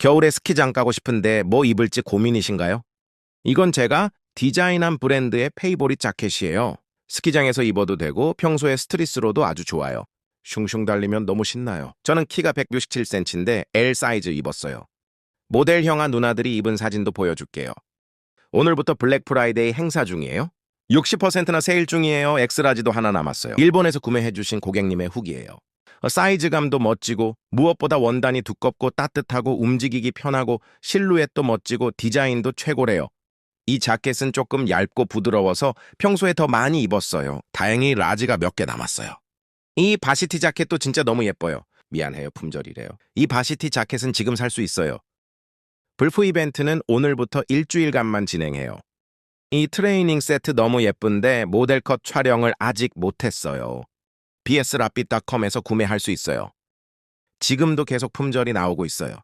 겨울에 스키장 가고 싶은데 뭐 입을지 고민이신가요? 이건 제가 디자인한 브랜드의 페이보릿 자켓이에요. 스키장에서 입어도 되고 평소에 스트리스로도 아주 좋아요. 슝슝 달리면 너무 신나요. 저는 키가 167cm인데 L 사이즈 입었어요. 모델 형아 누나들이 입은 사진도 보여줄게요. 오늘부터 블랙 프라이데이 행사 중이에요. 60%나 세일 중이에요. 엑스라지도 하나 남았어요. 일본에서 구매해주신 고객님의 후기예요. 어, 사이즈감도 멋지고 무엇보다 원단이 두껍고 따뜻하고 움직이기 편하고 실루엣도 멋지고 디자인도 최고래요. 이 자켓은 조금 얇고 부드러워서 평소에 더 많이 입었어요. 다행히 라지가 몇 개 남았어요. 이 바시티 자켓도 진짜 너무 예뻐요. 미안해요, 품절이래요. 이 바시티 자켓은 지금 살 수 있어요. 불프 이벤트는 오늘부터 일주일간만 진행해요. 이 트레이닝 세트 너무 예쁜데 모델컷 촬영을 아직 못했어요. Bs라삐닷컴에서 구매할 수 있어요. 지금도 계속 품절이 나오고 있어요.